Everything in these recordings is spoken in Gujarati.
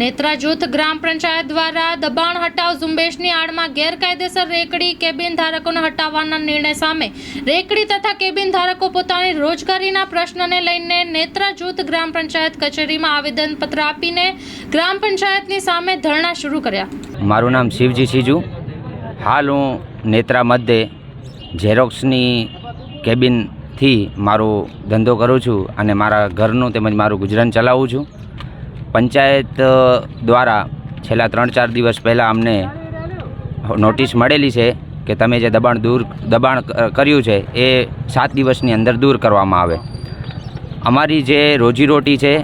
નેત્રા જૂથ ગ્રામ પંચાયત દ્વારા દબાણ હટાવ ઝુંબેશની આડમાં ગેરકાયદેસર રેકડી કેબિન ધારકોને હટાવવાના નિર્ણય સામે રેકડી તથા કેબિન ધારકો પોતાની રોજગારીના પ્રશ્નને લઈને નેત્રા જૂથ ગ્રામ પંચાયત કચેરીમાં આવેદનપત્ર આપીને ગ્રામ પંચાયતની સામે ધરણા શરૂ કર્યા. મારું નામ શિવજી સિજુ હાલ હું નેત્રા મધ્યે ઝેરોક્સની કેબિનથી મારો ધંધો કરું છું અને મારા ઘરનું તેમજ મારું ગુજરાન ચલાવું છું. પંચાયત દ્વારા છેલ્લા ત્રણ ચાર દિવસ પહેલાં અમને નોટિસ મળેલી છે કે તમે જે દબાણ દૂર, દબાણ કર્યું છે એ સાત દિવસની અંદર દૂર કરવામાં આવે. અમારી જે રોજીરોટી છે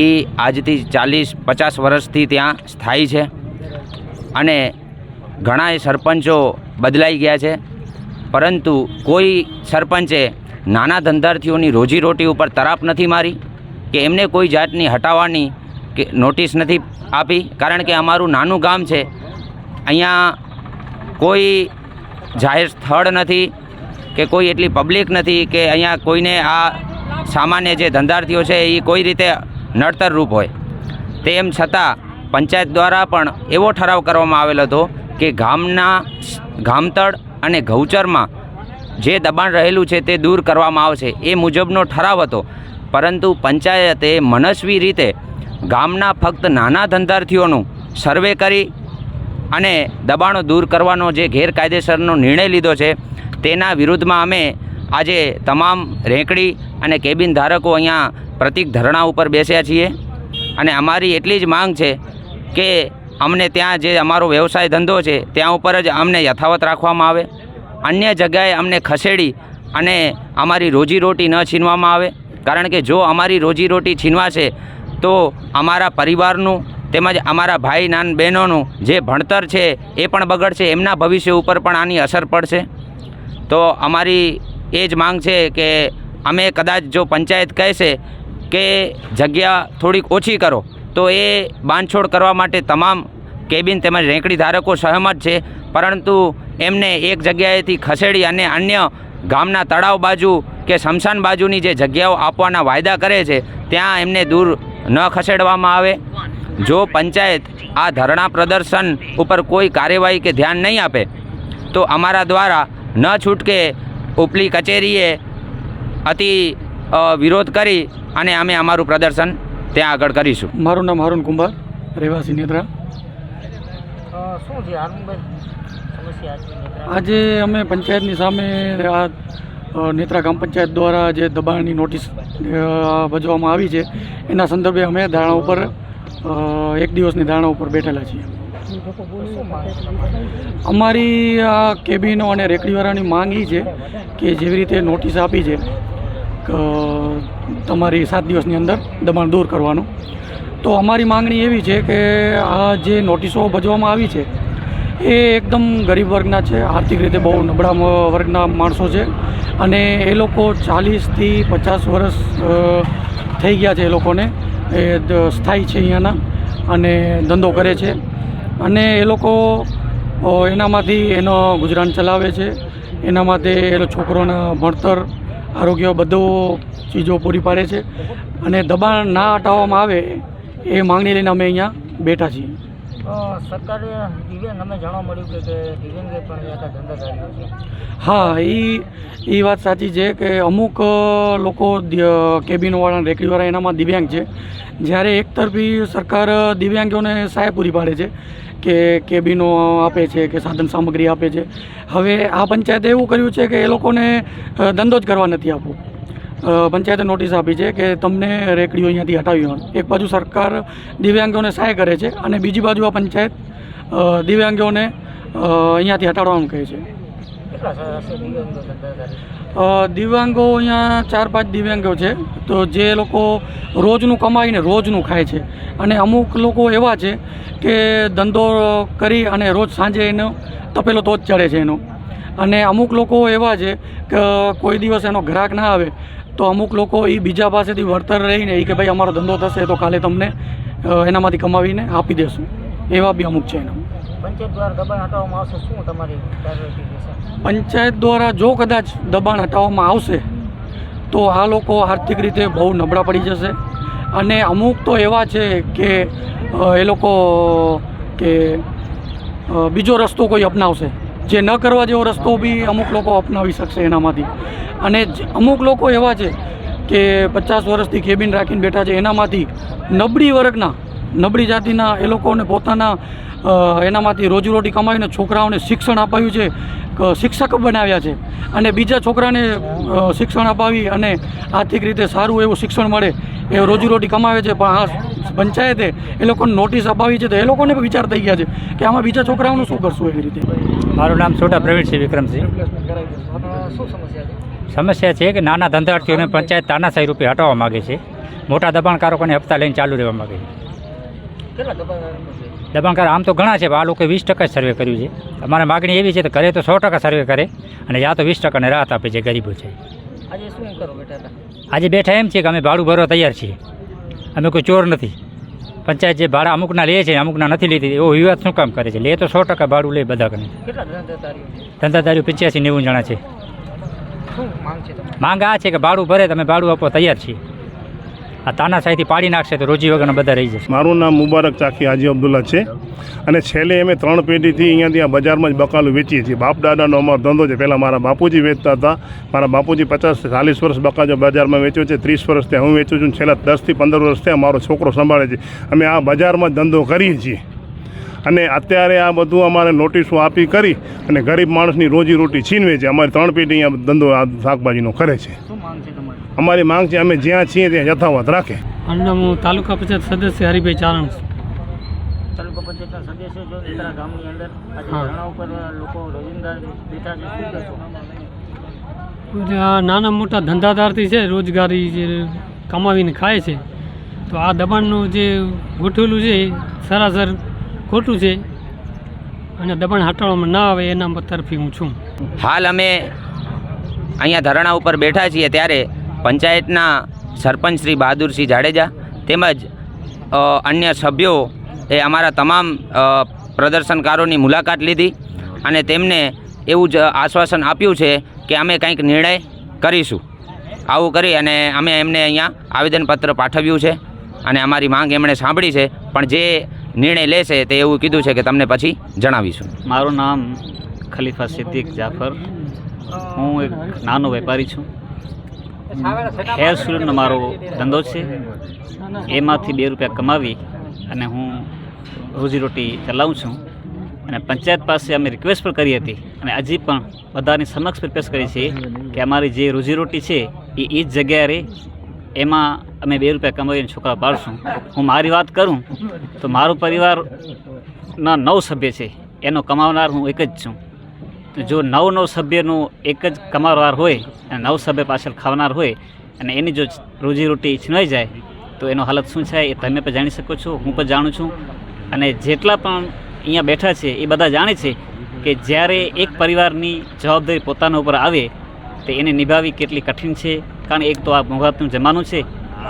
એ આજથી ચાલીસ, પચાસ વર્ષથી ત્યાં સ્થાયી છે અને ઘણાય સરપંચો બદલાઈ ગયા છે. પરંતુ કોઈ સરપંચે નાના ધંધાર્થીઓની રોજીરોટી ઉપર તરાપ નથી મારી. કે એમને કોઈ જાતની હટાવવાની કે નોટિસ નથી આપી, કારણ કે અમારું નાનું ગામ છે. અહીંયા કોઈ જાહેર સ્થળ નથી કે કોઈ એટલી પબ્લિક નથી કે અહીંયા કોઈને આ સામાન્ય જે ધંધાર્થીઓ છે એ કોઈ રીતે નડતરરૂપ હોય. તેમ છતાં પંચાયત દ્વારા પણ એવો ઠરાવ કરવામાં આવેલો હતો કે ગામના ગામતળ અને ગૌચરમાં જે દબાણ રહેલું છે તે દૂર કરવામાં આવશે. એ મુજબનો ઠરાવ હતો. પરંતુ પંચાયતે મનસ્વી રીતે ગામના ફક્ત નાના ધંધાર્થીઓનું સર્વે કરી અને દબાણો દૂર કરવાનો જે ગેરકાયદેસરનો નિર્ણય લીધો છે, તેના વિરુદ્ધમાં અમે આજે તમામ રેંકડી અને કેબિન ધારકો અહીંયા પ્રતિક ધરણા ઉપર બેસ્યા છીએ. અને અમારી એટલી જ માંગ છે કે અમને ત્યાં જે અમારો વ્યવસાય ધંધો છે, ત્યાં ઉપર જ અમને યથાવત રાખવામાં આવે. અન્ય જગ્યાએ અમને ખસેડી અને અમારી રોજીરોટી ન છીનવામાં આવે. કારણ કે જો અમારી રોજીરોટી છીનવાશે, તો અમારા પરિવારનું તેમજ અમારા ભાઈ નાન બહેનોનું જે ભણતર છે એ પણ બગડશે, એમના ભવિષ્ય ઉપર પણ આની અસર પડશે. તો અમારી એ જ માંગ છે કે અમે કદાચ જો પંચાયત કહેશે કે જગ્યા થોડીક ઓછી કરો, તો એ બાંધછોડ કરવા માટે તમામ કેબિન તેમજ રેંકડી ધારકો સહમત છે, પરંતુ એમને એક જગ્યાએથી ખસેડી અને અન્ય ગામના તળાવ બાજુ કે શમશાન બાજુની જે જગ્યાઓ આપવાના વાયદા કરે છે, ત્યાં એમને દૂર ન ખસેડવામાં આવે. જો પંચાયત આ ધરણા પ્રદર્શન ઉપર કોઈ કાર્યવાહી કે ધ્યાન નહીં આપે, તો અમારા દ્વારા ન છૂટકે ઉપલી કચેરીએ અતિ વિરોધ કરી અને અમે અમારું પ્રદર્શન ત્યાં આગળ કરીશું. મારું નામ હારૂન કુંભાર, રહેવાસી નેત્રા. શું છે આજે અમે પંચાયતની સામે આ નેત્રા ગ્રામ પંચાયત દ્વારા જે દબાણની નોટિસ ભજવામાં આવી છે, એના સંદર્ભે અમે ધારણા ઉપર એક દિવસની ધારણા ઉપર બેઠેલા છીએ? અમારી આ કેબિનો અને રેકડીવાળાની માંગ એ છે કે જેવી રીતે નોટિસ આપી છે તમારી સાત દિવસની અંદર દબાણ દૂર કરવાનું. તો અમારી માંગણી એવી છે કે આ જે નોટિસો ભજવામાં આવી છે, એ એકદમ ગરીબ વર્ગના છે, આર્થિક રીતે બહુ નબળા વર્ગના માણસો છે અને એ લોકો ચાલીસથી પચાસ વર્ષ થઈ ગયા છે એ લોકોને, એ સ્થાયી છે અહીંયાના અને ધંધો કરે છે અને એ લોકો એનામાંથી એનો ગુજરાન ચલાવે છે, એના માટે એ છોકરોના ભણતર, આરોગ્ય બધો ચીજો પૂરી પાડે છે અને દબાણ ના હટાવવામાં આવે એ માંગણી લઈને અમે અહીંયા બેઠા છીએ. સરકારે દિવ્યાંગ અમે જાણવા મળ્યું કે દિવ્યાંગે પણ છે. હા એ એ વાત સાચી છે કે અમુક લોકો કેબિનવાળા રેકડીવાળા એનામાં દિવ્યાંગ છે. જ્યારે એક તરફી સરકાર દિવ્યાંગોને સહાય પૂરી પાડે છે કે કેબિનો આપે છે કે સાધન સામગ્રી આપે છે. હવે આ પંચાયતે એવું કર્યું છે કે એ લોકોને ધંધો જ કરવા નથી આપવો. પંચાયતે નોટિસ આપી છે કે તમને રેકડીઓ અહીંયાથી હટાવી હોય. એક બાજુ સરકાર દિવ્યાંગોને સહાય કરે છે અને બીજી બાજુ આ પંચાયત દિવ્યાંગોને અહીંયાથી હટાડવાનું કહે છે. દિવ્યાંગો અહીંયા ચાર પાંચ દિવ્યાંગો છે. તો જે લોકો રોજનું કમાઈને રોજનું ખાય છે. અને અમુક લોકો એવા છે કે ધંધો કરી અને રોજ સાંજે એનો તપેલો તો જ ચડે છે એનો. અને અમુક લોકો એવા છે કે કોઈ દિવસ એનો ગ્રાહક ના આવે તો અમુક લોકો એ બીજા પાસેથી વળતર રહીને એ કે ભાઈ અમારો ધંધો થશે તો કાલે તમને એનામાંથી કમાવીને આપી દેશું. એવા બી અમુક છે એના. પંચાયત દ્વારા દબાણ હટાવવામાં આવશે શું તમારી પંચાયત દ્વારા જો કદાચ દબાણ હટાવવામાં આવશે તો આ લોકો આર્થિક રીતે બહુ નબળા પડી જશે. અને અમુક તો એવા છે કે એ લોકો કે બીજો રસ્તો કોઈ અપનાવશે. જે ન કરવા જેવો રસ્તો બી અમુક લોકો અપનાવી શકશે એનામાંથી. અને અમુક લોકો એવા છે કે પચાસ વર્ષથી કેબિન રાખીને બેઠા છે, એનામાંથી નબળી વર્ગના, નબળી જાતિના એ લોકોને પોતાના એનામાંથી રોજીરોટી કમાવીને છોકરાઓને શિક્ષણ અપાવ્યું છે શિક્ષક બનાવ્યા છે. અને બીજા છોકરાને શિક્ષણ અપાવી અને આર્થિક રીતે સારું એવું શિક્ષણ મળે એ રોજીરોટી કમાવે છે પણ આ પંચાયતે એ લોકોને નોટિસ અપાવી છે તો એ લોકોને પણ વિચાર થઈ ગયા છે કે આમાં બીજા છોકરાઓનું શું કરશું એવી રીતે? મારું નામ છોટા પ્રવીણસિંહ વિક્રમસિંહ. સમસ્યા છે? કે નાના ધંધાર્થીઓને પંચાયત તાનાશાહી રૂપે હટાવવા માગે છે. મોટા દબાણકારોને હપ્તા લઈને ચાલુ રહેવા માગે છે. કેટલા દબાણ છે? દબાણકાર આમ તો ઘણા છે પણ આ લોકોએ વીસ ટકા જ સર્વે કર્યું છે. અમારે માગણી એવી છે કે કરે તો સો ટકા સર્વે કરે અને યા તો વીસ ટકાને રાહત આપે છે ગરીબો છે. આજે શું કરો બેટા આજે બેઠા એમ છે કે અમે ભાડું ભરવા તૈયાર છીએ. અમે કોઈ ચોર નથી. પંચાયત જે ભાડા અમુકના લે છે અમુકના નથી લીધી એવો વિવાદ શું કામ કરે છે? લે તો સો ટકા ભાડું લે બધા કરીને ધંધાધારીઓ પંચ્યાસી નેવું જણા છે. માંગ આ છે કે ભાડું ભરે તમે ભાડું આપો તૈયાર છીએ. આ તાનાશાહીથી પાડી નાખશે તો રોજી વગરના બધા રહી જશે. મારું નામ મુબારક ચાકી હાજી અબ્દુલ્લા છે. અને છેલ્લે અમે ત્રણ પેઢીથી અહીંયાથી આ બજારમાં જ બકાલું વેચીએ છીએ. બાપ દાદાનો અમારો ધંધો છે. પહેલાં મારા બાપુજી વેચતા હતા. મારા બાપુજી પચાસ ચાલીસ વર્ષ બકાજો બજારમાં વેચ્યો છે. ત્રીસ વર્ષ ત્યાં હું વેચું છું. છેલ્લા દસથી પંદર વર્ષ ત્યાં મારો છોકરો સંભાળે છે. અમે આ બજારમાં જ ધંધો કરીએ છીએ. અને અત્યારે આ બધું અમારે નોટિસો આપી કરી અને ગરીબ માણસની રોજીરોટી છીનવે છે. અમારી ત્રણ પેઢી અહીંયા ધંધો આ શાકભાજીનો કરે છે. શું માંગ છે તમારી? અમારી માંગ છે અમે જ્યાં છીએ ત્યાં યથાવત રાખે. અને હું તાલુકા પંચાયત સદસ્ય હરિભાઈ ચારણ છું. તાલુકા પંચાયતના સદસ્ય છો નેત્રા ગામની અંદર. ધરણા ઉપર લોકો રોજિંદા બેઠા છે. શું કહેશો? જે આ નાના મોટા ધંધાદારથી છે રોજગારી જે કમાવીને ખાય છે તો આ દબાણનું જે ગોઠવેલું છે એ સરાસર ખોટું છે. અને દબાણ હટાડવામાં ના આવે એના તરફી હું છું. હાલ અમે અહીંયા ધરણા ઉપર બેઠા છીએ ત્યારે પંચાયતના સરપંચ શ્રી બહાદુરસિંહ જાડેજા તેમજ અન્ય સભ્યો એ અમારા તમામ પ્રદર્શનકારોની મુલાકાત લીધી અને તેમને એવું જ આશ્વાસન આપ્યું છે કે અમે કંઈક નિર્ણય કરીશું. આવું કરી અને અમે એમને અહીંયા આવેદનપત્ર પાઠવ્યું છે અને અમારી માંગ એમણે સાંભળી છે, પણ જે નિર્ણય લેશે તે એવું કીધું છે કે તમને પછી જણાવીશું. મારું નામ ખલીફા સિદ્દીક જાફર. હું એક નાનો વેપારી છું. હેર સલૂનનો મારો ધંધો છે. એમાંથી બે રૂપિયા કમાવી અને હું રોજીરોટી ચલાવું છું. અને પંચાયત પાસે અમે રિક્વેસ્ટ પણ કરી હતી અને હજી પણ બધાની સમક્ષ રિક્વેસ્ટ કરી છે કે અમારી જે રોજીરોટી છે એ એ જ જગ્યાએ એમાં અમે બે રૂપિયા કમાવીને છોકરા પાડશું. હું મારી વાત કરું તો મારો પરિવારના નવ સભ્ય છે. એનો કમાવનાર હું એક જ છું. જો નવ નવ સભ્યનું એક જ કમાવનાર હોય અને નવ સભ્ય પાછળ ખાવનાર હોય અને એની જો રોજીરોટી છીનવાઈ જાય, તો એનો હાલત શું છે એ તમે પણ જાણી શકો છો, હું પણ જાણું છું. અને જેટલા પણ અહીંયા બેઠા છે એ બધા જાણે છે કે જ્યારે એક પરિવારની જવાબદારી પોતાના ઉપર આવે, તો એને નિભાવવી કેટલી કઠિન છે. કારણ એક તો આ મોંઘાતનું જમાનું છે,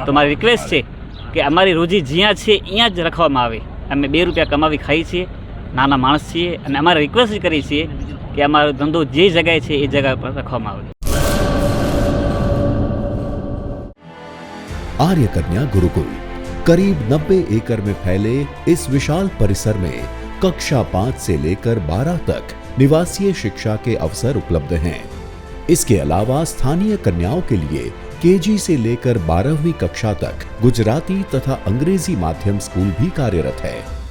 તો મારી રિક્વેસ્ટ છે કે અમારી રોજી જ્યાં છે અહીંયા જ રાખવામાં આવે. અમે બે રૂપિયા કમાવી ખાઈએ છીએ, નાના માણસ છીએ અને અમારે રિક્વેસ્ટ કરીએ છીએ કે અમારો ધંધો જે જગ્યાએ છે એ જગ્યા પર રાખવામાં આવે आर्य कन्या गुरुकुल करीब 90 एकड़ में फैले इस विशाल परिसर में कक्षा पाँच से लेकर बारह तक निवासीय शिक्षा के अवसर उपलब्ध हैं इसके अलावा स्थानीय कन्याओं के लिए केजी से लेकर बारहवीं कक्षा तक गुजराती तथा अंग्रेजी माध्यम स्कूल भी कार्यरत है